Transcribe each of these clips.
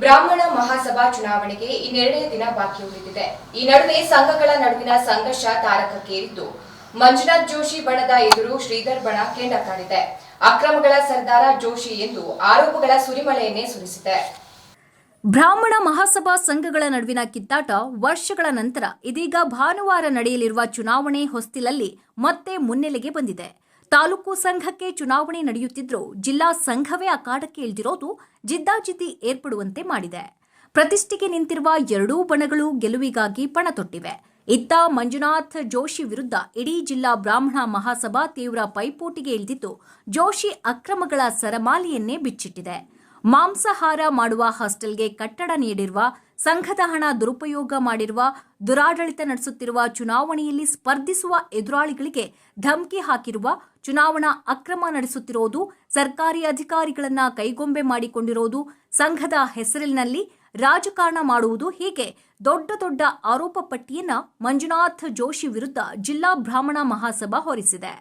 ಬ್ರಾಹ್ಮಣ ಮಹಾಸಭಾ ಚುನಾವಣೆಗೆ ಇನ್ನೆರಡೇ ದಿನ ಬಾಕಿ ಉಳಿದಿದೆ. ಈ ನಡುವೆ ಸಂಘಗಳ ನಡುವಿನ ಸಂಘರ್ಷ ತಾರಕಕ್ಕೇರಿದ್ದು, ಮಂಜುನಾಥ್ ಜೋಶಿ ಬಣದ ಎದುರು ಶ್ರೀಧರ್ ಬಣ ಕೆಂಡ ಕಾಡಿದೆ. ಅಕ್ರಮಗಳ ಸರ್ದಾರ ಜೋಶಿ ಎಂದು ಆರೋಪಗಳ ಸುರಿಮಳೆಯನ್ನೇ ಸುರಿಸಿದೆ. ಬ್ರಾಹ್ಮಣ ಮಹಾಸಭಾ ಸಂಘಗಳ ನಡುವಿನ ಕಿತ್ತಾಟ ವರ್ಷಗಳ ನಂತರ ಇದೀಗ ಭಾನುವಾರ ನಡೆಯಲಿರುವ ಚುನಾವಣೆ ಹೊಸ್ತಿಲಲ್ಲಿ ಮತ್ತೆ ಮುನ್ನೆಲೆಗೆ ಬಂದಿದೆ. ತಾಲೂಕು ಸಂಘಕ್ಕೆ ಚುನಾವಣೆ ನಡೆಯುತ್ತಿದ್ರೂ ಜಿಲ್ಲಾ ಸಂಘವೇ ಅಖಾಡಕ್ಕೆ ಇಳಿದಿರೋದು ಜಿದ್ದಾಜಿದ್ದಿ ಏರ್ಪಡುವಂತೆ ಮಾಡಿದೆ. ಪ್ರತಿಷ್ಠೆಗೆ ನಿಂತಿರುವ ಎರಡೂ ಬಣಗಳು ಗೆಲುವಿಗಾಗಿ ಪಣ ತೊಟ್ಟಿವೆ. ಇತ್ತ ಮಂಜುನಾಥ್ ಜೋಶಿ ವಿರುದ್ಧ ಇಡೀ ಜಿಲ್ಲಾ ಬ್ರಾಹ್ಮಣ ಮಹಾಸಭಾ ತೀವ್ರ ಪೈಪೋಟಿಗೆ ಇಳಿದಿದ್ದು ಜೋಶಿ ಅಕ್ರಮಗಳ ಸರಮಾಲೆಯನ್ನೇ ಬಿಚ್ಚಿಟ್ಟಿದೆ. ಮಾಂಸಾಹಾರ ಮಾಡುವ ಹಾಸ್ಟೆಲ್ಗೆ ಕಟ್ಟಡ ನೀಡಿರುವ ಸಂಘದ ಹಣ ದುರುಪಯೋಗ ಮಾಡಿರುವ, ದುರಾಡಳಿತ ನಡೆಸುತ್ತಿರುವ ಚುನಾವಣೆಯಲ್ಲಿ ಸ್ಪರ್ಧಿಸುವ ಎದುರಾಳಿಗಳಿಗೆ ಧಮಕಿ ಹಾಕಿರುವ, ಚುನಾವಣಾ ಅಕ್ರಮ ನಡೆಸುತ್ತಿರುವುದು, ಸರ್ಕಾರಿ ಅಧಿಕಾರಿಗಳನ್ನ ಕೈಗೊಂಬೆ ಮಾಡಿಕೊಂಡಿರುವುದು, ಸಂಘದ ಹೆಸರಿನಲ್ಲಿ ರಾಜಕಾರಣ ಮಾಡುವುದು ಹೀಗೆ? ದೊಡ್ಡ ದೊಡ್ಡ ಆರೋಪ ಪಟ್ಟಿಯನ್ನ ಮಂಜುನಾಥ್ ಜೋಶಿ ವಿರುದ್ಧ ಜಿಲ್ಲಾ ಬ್ರಾಹ್ಮಣ ಮಹಾಸಭಾ ಹೊರಿಸಿದೆ.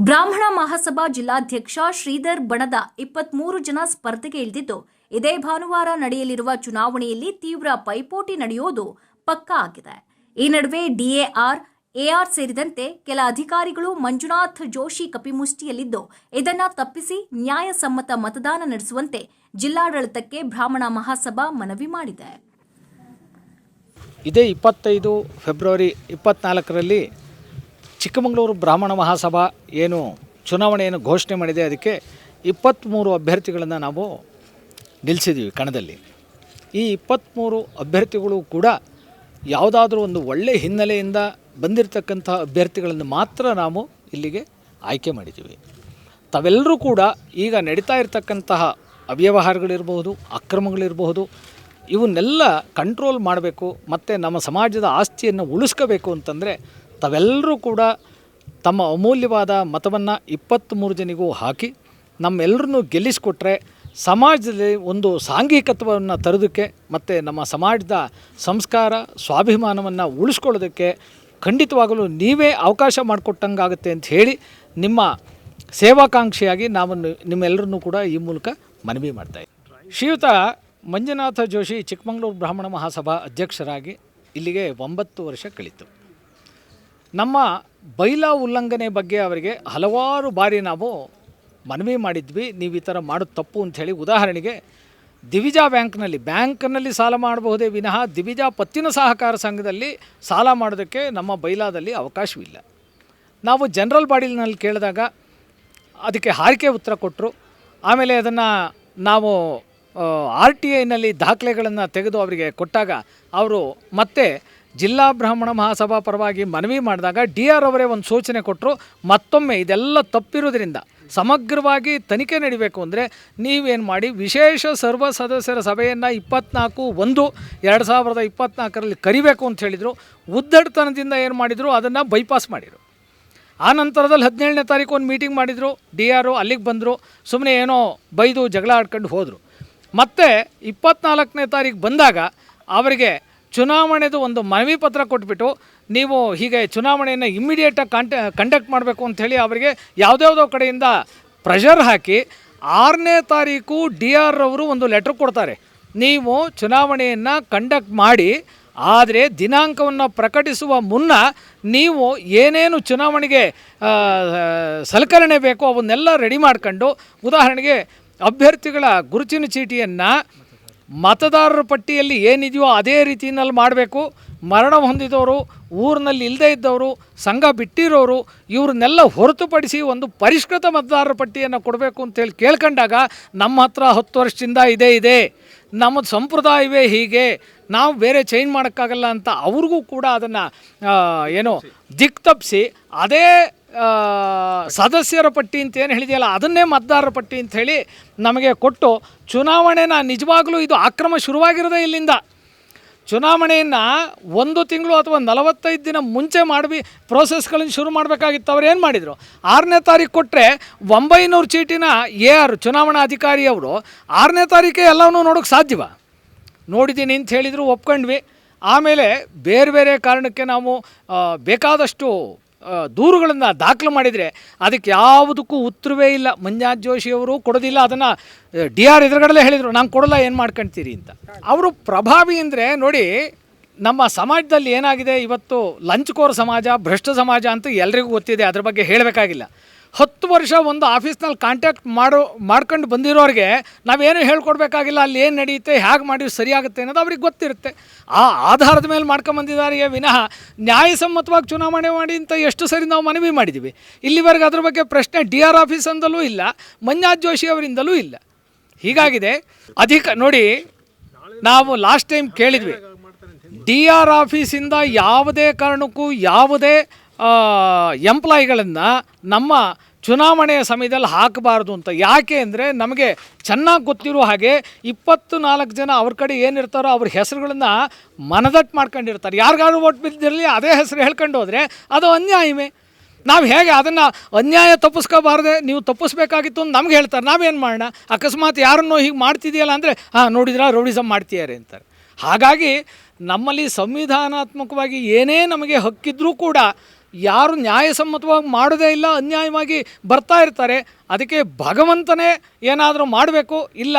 ಬ್ರಾಹ್ಮಣ ಮಹಾಸಭಾ ಜಿಲ್ಲಾಧ್ಯಕ್ಷ ಶ್ರೀಧರ್ ಬಣದ ಇಪ್ಪತ್ಮೂರು ಜನ ಸ್ಪರ್ಧೆಗೆ ಇಳಿದಿದ್ದು ಇದೇ ಭಾನುವಾರ ನಡೆಯಲಿರುವ ಚುನಾವಣೆಯಲ್ಲಿ ತೀವ್ರ ಪೈಪೋಟಿ ನಡೆಯೋದು ಪಕ್ಕಾ ಆಗಿದೆ. ಈ ನಡುವೆ ಡಿಎಆರ್ ಎಆರ್ ಸೇರಿದಂತೆ ಕೆಲ ಅಧಿಕಾರಿಗಳು ಮಂಜುನಾಥ್ ಜೋಶಿ ಕಪಿಮುಷ್ಟಿಯಲ್ಲಿದ್ದು, ಇದನ್ನು ತಪ್ಪಿಸಿ ನ್ಯಾಯಸಮ್ಮತ ಮತದಾನ ನಡೆಸುವಂತೆ ಜಿಲ್ಲಾಡಳಿತಕ್ಕೆ ಬ್ರಾಹ್ಮಣ ಮಹಾಸಭಾ ಮನವಿ ಮಾಡಿದೆ. ಇದೇ ಇಪ್ಪತ್ತೈದು ಫೆಬ್ರವರಿ ಇಪ್ಪತ್ನಾಲ್ಕರಲ್ಲಿ ಚಿಕ್ಕಮಗಳೂರು ಬ್ರಾಹ್ಮಣ ಮಹಾಸಭಾ ಏನು ಚುನಾವಣೆಯನ್ನು ಘೋಷಣೆ ಮಾಡಿದೆ, ಅದಕ್ಕೆ ಇಪ್ಪತ್ತ್ಮೂರು ಅಭ್ಯರ್ಥಿಗಳನ್ನು ನಾವು ನಿಲ್ಲಿಸಿದ್ದೀವಿ ಕಣದಲ್ಲಿ. ಈ ಇಪ್ಪತ್ತ್ಮೂರು ಅಭ್ಯರ್ಥಿಗಳು ಕೂಡ ಯಾವುದಾದ್ರೂ ಒಂದು ಒಳ್ಳೆಯ ಹಿನ್ನೆಲೆಯಿಂದ ಬಂದಿರತಕ್ಕಂಥ ಅಭ್ಯರ್ಥಿಗಳನ್ನು ಮಾತ್ರ ನಾವು ಇಲ್ಲಿಗೆ ಆಯ್ಕೆ ಮಾಡಿದ್ದೀವಿ. ತಾವೆಲ್ಲರೂ ಕೂಡ ಈಗ ನಡೀತಾ ಇರತಕ್ಕಂತಹ ಅವ್ಯವಹಾರಗಳಿರಬಹುದು, ಅಕ್ರಮಗಳಿರಬಹುದು, ಇವನ್ನೆಲ್ಲ ಕಂಟ್ರೋಲ್ ಮಾಡಬೇಕು ಮತ್ತು ನಮ್ಮ ಸಮಾಜದ ಆಸ್ತಿಯನ್ನು ಉಳಿಸ್ಕೋಬೇಕು ಅಂತಂದರೆ ತಾವೆಲ್ಲರೂ ಕೂಡ ತಮ್ಮ ಅಮೂಲ್ಯವಾದ ಮತವನ್ನು ಇಪ್ಪತ್ತ್ಮೂರು ಜನಿಗೂ ಹಾಕಿ ನಮ್ಮೆಲ್ಲರನ್ನೂ ಗೆಲ್ಲಿಸಿಕೊಟ್ರೆ ಸಮಾಜದಲ್ಲಿ ಒಂದು ಸಾಂಘಿಕತ್ವವನ್ನು ತರೋದಕ್ಕೆ ಮತ್ತು ನಮ್ಮ ಸಮಾಜದ ಸಂಸ್ಕಾರ, ಸ್ವಾಭಿಮಾನವನ್ನು ಉಳಿಸ್ಕೊಳ್ಳೋದಕ್ಕೆ ಖಂಡಿತವಾಗಲೂ ನೀವೇ ಅವಕಾಶ ಮಾಡಿಕೊಟ್ಟಂಗಾಗುತ್ತೆ ಅಂತ ಹೇಳಿ ನಿಮ್ಮ ಸೇವಾಕಾಂಕ್ಷಿಯಾಗಿ ನಾವು ನಿಮ್ಮೆಲ್ಲರನ್ನೂ ಕೂಡ ಈ ಮೂಲಕ ಮನವಿ ಮಾಡ್ತಾಯಿದ್ದೀವಿ ಶ್ರೀಯುತ ಮಂಜುನಾಥ ಜೋಶಿ ಚಿಕ್ಕಮಗಳೂರು ಬ್ರಾಹ್ಮಣ ಮಹಾಸಭಾ ಅಧ್ಯಕ್ಷರಾಗಿ ಇಲ್ಲಿಗೆ ಒಂಬತ್ತು ವರ್ಷ ಕಳೀತು. ನಮ್ಮ ಬೈಲಾ ಉಲ್ಲಂಘನೆ ಬಗ್ಗೆ ಅವರಿಗೆ ಹಲವಾರು ಬಾರಿ ನಾವು ಮನವಿ ಮಾಡಿದ್ವಿ, ನೀವು ಈ ಥರ ಮಾಡೋದು ತಪ್ಪು ಅಂಥೇಳಿ ಉದಾಹರಣೆಗೆ ದಿವಿಜಾ ಬ್ಯಾಂಕ್ನಲ್ಲಿ ಬ್ಯಾಂಕ್ನಲ್ಲಿ ಸಾಲ ಮಾಡಬಹುದೇ ವಿನಃ ದಿವಿಜಾ ಪತ್ತಿನ ಸಹಕಾರ ಸಂಘದಲ್ಲಿ ಸಾಲ ಮಾಡೋದಕ್ಕೆ ನಮ್ಮ ಬೈಲಾದಲ್ಲಿ ಅವಕಾಶವಿಲ್ಲ. ನಾವು ಜನರಲ್ ಬಾಡಿನಲ್ಲಿ ಕೇಳಿದಾಗ ಅದಕ್ಕೆ ಹಾರಿಕೆ ಉತ್ತರ ಕೊಟ್ಟರು ಆಮೇಲೆ ಅದನ್ನು ನಾವು ಆರ್ ಟಿ ಐನಲ್ಲಿ ದಾಖಲೆಗಳನ್ನು ತೆಗೆದು ಅವರಿಗೆ ಕೊಟ್ಟಾಗ ಅವರು ಮತ್ತೆ ಜಿಲ್ಲಾ ಬ್ರಾಹ್ಮಣ ಮಹಾಸಭಾ ಪರವಾಗಿ ಮನವಿ ಮಾಡಿದಾಗ ಡಿ ಆರ್ ಅವರೇ ಒಂದು ಸೂಚನೆ ಕೊಟ್ಟರು ಮತ್ತೊಮ್ಮೆ ಇದೆಲ್ಲ ತಪ್ಪಿರೋದ್ರಿಂದ ಸಮಗ್ರವಾಗಿ ತನಿಖೆ ನಡಿಬೇಕು ಅಂದರೆ ನೀವೇನು ಮಾಡಿ ವಿಶೇಷ ಸರ್ವ ಸದಸ್ಯರ ಸಭೆಯನ್ನು ಇಪ್ಪತ್ನಾಲ್ಕು ಒಂದು ಎರಡು ಸಾವಿರದ ಇಪ್ಪತ್ನಾಲ್ಕರಲ್ಲಿ ಕರಿಬೇಕು ಅಂತ ಹೇಳಿದರು. ಉದ್ದಡ್ತನದಿಂದ ಏನು ಮಾಡಿದರು, ಅದನ್ನು ಬೈಪಾಸ್ ಮಾಡಿದರು. ಆ ನಂತರದಲ್ಲಿ ಹದಿನೇಳನೇ ತಾರೀಕು ಒಂದು ಮೀಟಿಂಗ್ ಮಾಡಿದರು. ಡಿ ಆರು ಅಲ್ಲಿಗೆ ಬಂದರು. ಸುಮ್ಮನೆ ಏನೋ ಬೈದು ಜಗಳ ಆಡ್ಕೊಂಡು ಹೋದರು. ಮತ್ತು ಇಪ್ಪತ್ನಾಲ್ಕನೇ ತಾರೀಕು ಬಂದಾಗ ಅವರಿಗೆ ಚುನಾವಣೆದು ಒಂದು ಮನವಿ ಪತ್ರ ಕೊಟ್ಬಿಟ್ಟು ನೀವು ಹೀಗೆ ಚುನಾವಣೆಯನ್ನು ಇಮ್ಮಿಡಿಯೇಟಾಗಿ ಕಾಂಟ ಕಂಡಕ್ಟ್ ಮಾಡಬೇಕು ಅಂಥೇಳಿ ಅವರಿಗೆ ಯಾವುದ್ಯಾವುದೋ ಕಡೆಯಿಂದ ಪ್ರೆಷರ್ ಹಾಕಿ ಆರನೇ ತಾರೀಕು ಡಿ ಆರ್ ಅವರು ಒಂದು ಲೆಟ್ರ್ ಕೊಡ್ತಾರೆ. ನೀವು ಚುನಾವಣೆಯನ್ನು ಕಂಡಕ್ಟ್ ಮಾಡಿ, ಆದರೆ ದಿನಾಂಕವನ್ನು ಪ್ರಕಟಿಸುವ ಮುನ್ನ ನೀವು ಏನೇನು ಚುನಾವಣೆಗೆ ಸಲಕರಣೆ ಬೇಕೋ ಅವನ್ನೆಲ್ಲ ರೆಡಿ ಮಾಡ್ಕೊಂಡು, ಉದಾಹರಣೆಗೆ ಅಭ್ಯರ್ಥಿಗಳ ಗುರುತಿನ ಚೀಟಿಯನ್ನು ಮತದಾರರ ಪಟ್ಟಿಯಲ್ಲಿ ಏನಿದೆಯೋ ಅದೇ ರೀತಿಯಲ್ಲಿ ಮಾಡಬೇಕು. ಮರಣ ಹೊಂದಿದವರು, ಊರಿನಲ್ಲಿ ಇಲ್ಲದೇ ಇದ್ದವರು, ಸಂಘ ಬಿಟ್ಟಿರೋರು, ಇವ್ರನ್ನೆಲ್ಲ ಹೊರತುಪಡಿಸಿ ಒಂದು ಪರಿಷ್ಕೃತ ಮತದಾರರ ಪಟ್ಟಿಯನ್ನು ಕೊಡಬೇಕು ಅಂತೇಳಿ ಕೇಳ್ಕೊಂಡಾಗ ನಮ್ಮ ಹತ್ರ ಹತ್ತು ವರ್ಷದಿಂದ ಇದೇ ಇದೆ. ನಮ್ಮ ಸಂಪ್ರದಾಯವೇ ಹೀಗೆ. ನಾವು ಬೇರೆ ಚೇಂಜ್ ಮಾಡೋಕ್ಕಾಗಲ್ಲ ಅಂತ ಅವ್ರಿಗೂ ಕೂಡ ಅದನ್ನು ಏನು ದಿಕ್ ತಪ್ಪಿಸಿ ಅದೇ ಸದಸ್ಯರ ಪಟ್ಟಿ ಅಂತ ಏನು ಹೇಳಿದೆಯಲ್ಲ, ಅದನ್ನೇ ಮತದಾರರ ಪಟ್ಟಿ ಅಂತ ಹೇಳಿ ನಮಗೆ ಕೊಟ್ಟು ಚುನಾವಣೆನ ನಿಜವಾಗಲೂ ಇದು ಅಕ್ರಮ ಶುರುವಾಗಿರೋದೇ ಇಲ್ಲಿಂದ. ಚುನಾವಣೆಯನ್ನು ಒಂದು ತಿಂಗಳು ಅಥವಾ ನಲವತ್ತೈದು ದಿನ ಮುಂಚೆ ಮಾಡಿ ಪ್ರೋಸೆಸ್ಗಳನ್ನು ಶುರು ಮಾಡಬೇಕಾಗಿತ್ತು. ಅವ್ರು ಏನು ಮಾಡಿದರು? ಆರನೇ ತಾರೀಕು ಕೊಟ್ಟರೆ ಒಂಬೈನೂರು ಚೀಟಿನ ಎ ಆರ್, ಚುನಾವಣಾ ಅಧಿಕಾರಿಯವರು ಆರನೇ ತಾರೀಕೇ ಎಲ್ಲವನ್ನೂ ನೋಡೋಕ್ಕೆ ಸಾಧ್ಯವ? ನೋಡಿದ್ದೀನಿ ಅಂತ ಹೇಳಿದರು, ಒಪ್ಕೊಂಡ್ವಿ. ಆಮೇಲೆ ಬೇರೆ ಬೇರೆ ಕಾರಣಕ್ಕೆ ನಾವು ಬೇಕಾದಷ್ಟು ದೂರುಗಳನ್ನು ದಾಖಲು ಮಾಡಿದರೆ ಅದಕ್ಕೆ ಯಾವುದಕ್ಕೂ ಉತ್ತರವೇ ಇಲ್ಲ. ಮಂಜುನಾಥ್ ಜೋಶಿಯವರು ಕೊಡೋದಿಲ್ಲ. ಅದನ್ನು ಡಿ ಆರ್ ಎದುರುಗಡೆಲ್ಲೇ ಹೇಳಿದರು. ನಾನು ಕೊಡಲ್ಲ, ಏನು ಮಾಡ್ಕೊಳ್ತೀರಿ ಅಂತ. ಅವರು ಪ್ರಭಾವಿ ಅಂದರೆ, ನೋಡಿ, ನಮ್ಮ ಸಮಾಜದಲ್ಲಿ ಏನಾಗಿದೆ? ಇವತ್ತು ಲಂಚ್ಕೋರ್ ಸಮಾಜ, ಭ್ರಷ್ಟ ಸಮಾಜ ಅಂತ ಎಲ್ರಿಗೂ ಗೊತ್ತಿದೆ. ಅದ್ರ ಬಗ್ಗೆ ಹೇಳಬೇಕಾಗಿಲ್ಲ. ಹತ್ತು ವರ್ಷ ಒಂದು ಆಫೀಸ್ನಲ್ಲಿ ಕಾಂಟ್ಯಾಕ್ಟ್ ಮಾಡೋ, ಮಾಡ್ಕೊಂಡು ಬಂದಿರೋರಿಗೆ ನಾವೇನು ಹೇಳ್ಕೊಡ್ಬೇಕಾಗಿಲ್ಲ, ಅಲ್ಲಿ ಏನು ನಡೆಯುತ್ತೆ ಹೇಗೆ ಮಾಡಿದ್ರೆ ಸರಿಯಾಗುತ್ತೆ ಅನ್ನೋದು ಅವ್ರಿಗೆ ಗೊತ್ತಿರುತ್ತೆ. ಆ ಆಧಾರದ ಮೇಲೆ ಮಾಡ್ಕೊಂಬಂದಿದ್ದಾರೆ ವಿನಃ ನ್ಯಾಯಸಮ್ಮತವಾಗಿ ಚುನಾವಣೆ ಮಾಡಿ ಅಂತ ಎಷ್ಟು ಸರಿ ನಾವು ಮನವಿ ಮಾಡಿದ್ದೀವಿ ಇಲ್ಲಿವರೆಗೆ ಅದ್ರ ಬಗ್ಗೆ ಪ್ರಶ್ನೆ ಡಿ ಆರ್ ಆಫೀಸಂದಲೂ ಇಲ್ಲ ಮಂಜಾತ್ ಜೋಶಿ ಅವರಿಂದಲೂ ಇಲ್ಲ. ಹೀಗಾಗಿದೆ, ಅಧಿಕ, ನೋಡಿ, ನಾವು ಲಾಸ್ಟ್ ಟೈಮ್ ಕೇಳಿದ್ವಿ. ಡಿ ಆರ್ ಆಫೀಸಿಂದ ಯಾವುದೇ ಕಾರಣಕ್ಕೂ ಯಾವುದೇ ಎಂಪ್ಲಾಯಿಗಳನ್ನು ನಮ್ಮ ಚುನಾವಣೆಯ ಸಮಯದಲ್ಲಿ ಹಾಕಬಾರ್ದು ಅಂತ. ಯಾಕೆ ಅಂದರೆ ನಮಗೆ ಚೆನ್ನಾಗಿ ಗೊತ್ತಿರೋ ಹಾಗೆ ಇಪ್ಪತ್ತು ನಾಲ್ಕು ಜನ ಅವ್ರ ಕಡೆ ಏನಿರ್ತಾರೋ ಅವ್ರ ಹೆಸರುಗಳನ್ನ ಮನದಟ್ಟು ಮಾಡ್ಕೊಂಡಿರ್ತಾರೆ. ಯಾರಿಗಾದ್ರು ಓಟ್ ಬಿದ್ದಿರಲಿ ಅದೇ ಹೆಸರು ಹೇಳ್ಕೊಂಡು ಹೋದರೆ ಅದು ಅನ್ಯಾಯವೇ ನಾವು ಹೇಗೆ ಅದನ್ನು ಅನ್ಯಾಯ ತಪ್ಪಿಸ್ಕೋಬಾರ್ದೆ, ನೀವು ತಪ್ಪಿಸ್ಬೇಕಾಗಿತ್ತು ಅಂತ ನಮ್ಗೆ ಹೇಳ್ತಾರೆ. ನಾವೇನು ಮಾಡೋಣ? ಅಕಸ್ಮಾತ್ ಯಾರನ್ನೋ ಹೀಗೆ ಮಾಡ್ತಿದೆಯಲ್ಲ ಅಂದರೆ, ಹಾಂ, ನೋಡಿದ್ರೆ ರೌಡಿಸಮ್ ಮಾಡ್ತೀಯಾರೆ ಅಂತಾರೆ. ಹಾಗಾಗಿ ನಮ್ಮಲ್ಲಿ ಸಂವಿಧಾನಾತ್ಮಕವಾಗಿ ಏನೇ ನಮಗೆ ಹಕ್ಕಿದ್ರೂ ಕೂಡ ಯಾರು ನ್ಯಾಯಸಮ್ಮತವಾಗಿ ಮಾಡೋದೇ ಇಲ್ಲ ಅನ್ಯಾಯವಾಗಿ ಬರ್ತಾ ಇರ್ತಾರೆ. ಅದಕ್ಕೆ ಭಗವಂತನೇ ಏನಾದರೂ ಮಾಡಬೇಕು, ಇಲ್ಲ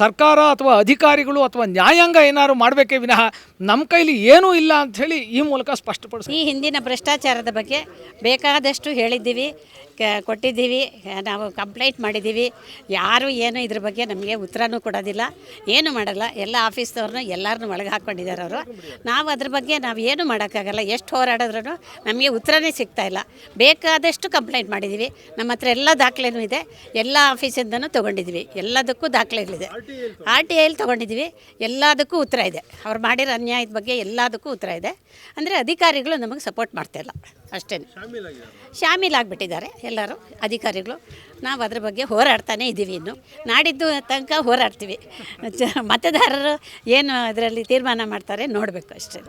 ಸರ್ಕಾರ ಅಥವಾ ಅಧಿಕಾರಿಗಳು ಅಥವಾ ನ್ಯಾಯಾಂಗ ಏನಾದರೂ ಮಾಡಬೇಕೇ ವಿನಃ ನಮ್ಮ ಕೈಲಿ ಏನೂ ಇಲ್ಲ ಅಂಥೇಳಿ ಈ ಮೂಲಕ ಸ್ಪಷ್ಟಪಡಿಸ ಈ ಹಿಂದಿನ ಭ್ರಷ್ಟಾಚಾರದ ಬಗ್ಗೆ ಬೇಕಾದಷ್ಟು ಹೇಳಿದ್ದೀವಿ ಕೊಟ್ಟಿದ್ದೀವಿ, ನಾವು ಕಂಪ್ಲೇಂಟ್ ಮಾಡಿದ್ದೀವಿ. ಯಾರು ಏನು ಇದ್ರ ಬಗ್ಗೆ ನಮಗೆ ಉತ್ತರನೂ ಕೊಡೋದಿಲ್ಲ, ಏನು ಮಾಡಲ್ಲ. ಎಲ್ಲ ಆಫೀಸ್ದವ್ರನ್ನ ಎಲ್ಲರನ್ನೂ ಒಳಗೆ ಹಾಕ್ಕೊಂಡಿದ್ದಾರೆ ಅವರು. ನಾವು ಅದ್ರ ಬಗ್ಗೆ ನಾವು ಏನು ಮಾಡೋಕ್ಕಾಗಲ್ಲ. ಎಷ್ಟು ಹೋರಾಡಿದ್ರೂ ನಮಗೆ ಉತ್ತರನೇ ಸಿಗ್ತಾ ಇಲ್ಲ. ಬೇಕಾದಷ್ಟು ಕಂಪ್ಲೇಂಟ್ ಮಾಡಿದ್ದೀವಿ. ನಮ್ಮ ಹತ್ರ ಎಲ್ಲ ದಾಖಲೆನೂ ಇದೆ. ಎಲ್ಲ ಆಫೀಸಿಂದನೂ ತೊಗೊಂಡಿದ್ವಿ. ಎಲ್ಲದಕ್ಕೂ ದಾಖಲೆಗಳಿದೆ. R T ಐಲಿ ತೊಗೊಂಡಿದ್ವಿ. ಎಲ್ಲದಕ್ಕೂ ಉತ್ತರ ಇದೆ. ಅವ್ರು ಮಾಡಿರೋ ಅನ್ಯಾಯದ ಬಗ್ಗೆ ಎಲ್ಲದಕ್ಕೂ ಉತ್ತರ ಇದೆ. ಅಂದರೆ ಅಧಿಕಾರಿಗಳು ನಮಗೆ ಸಪೋರ್ಟ್ ಮಾಡ್ತಾಯಿಲ್ಲ ಅಷ್ಟೇ ಶಾಮೀಲಾಗ್ಬಿಟ್ಟಿದ್ದಾರೆ ಎಲ್ಲರೂ, ಅಧಿಕಾರಿಗಳು. ನಾವು ಅದ್ರ ಬಗ್ಗೆ ಹೋರಾಡ್ತಾನೆ ಇದ್ದೀವಿ ಇನ್ನು. ನಾಡಿದ್ದು ತನಕ ಹೋರಾಡ್ತೀವಿ. ಮತದಾರರು ಏನು ಅದರಲ್ಲಿ ತೀರ್ಮಾನ ಮಾಡ್ತಾರೆ ನೋಡಬೇಕು ಅಷ್ಟೇ.